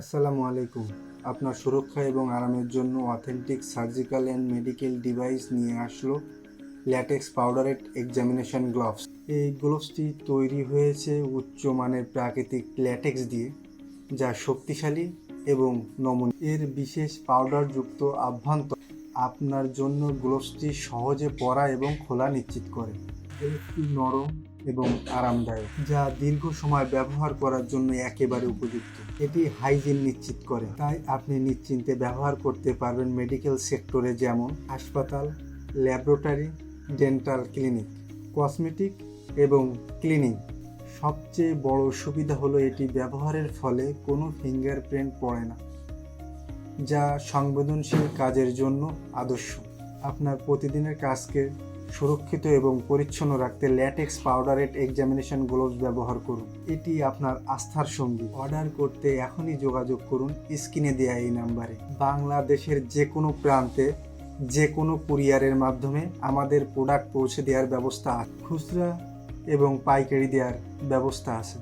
আসসালামু আলাইকুম। আপনার সুরক্ষা এবং আরামের জন্য authentic surgical and medical device নিয়ে আসলো ল্যাটেক্স পাউডারেট এক্সামিনেশন গ্লোভস এই গ্লোভসটি তৈরি হয়েছে উচ্চমানের প্রাকৃতিক ল্যাটেক্স দিয়ে, যা শক্তিশালী এবং নমন এর বিশেষ পাউডারযুক্ত আভ্যন্তর আপনার জন্য গ্লোভসটি সহজে পরা এবং খোলা নিশ্চিত করে। নরম এবং আরামদায়ক, যা দীর্ঘ সময় ব্যবহার করার জন্য একেবারে উপযুক্ত। এটি হাইজিন নিশ্চিত করে। তাই আপনি নিশ্চিন্তে ব্যবহার করতে পারবেন মেডিকেল সেক্টরে যেমন হাসপাতাল, ল্যাবরেটরি, ডেন্টাল ক্লিনিক, কসমেটিক এবং ক্লিনিং সবচেয়ে বড় সুবিধা হলো এটি ব্যবহারের ফলে কোনো ফিঙ্গারপ্রিন্ট পড়ে না, যা সংবেদনশীল কাজের জন্য আদর্শ। আপনার প্রতিদিনের কাজকে সুরক্ষিত এবং পরিচ্ছন্ন রাখতে ল্যাটেক্স পাউডারেট এক্সামিনেশন গ্লোভস ব্যবহার করুন। এটি আপনার আস্থার সঙ্গী। অর্ডার করতে এখনই যোগাযোগ করুন স্ক্রিনে দেয়া এই নাম্বারে। বাংলাদেশের যে কোনো প্রান্তে যে কোনো কুরিয়ারের মাধ্যমে আমাদের প্রোডাক্ট পৌঁছে দেওয়ার ব্যবস্থা আছে। খুচরা এবং পাইকারি দেওয়ার ব্যবস্থা আছে।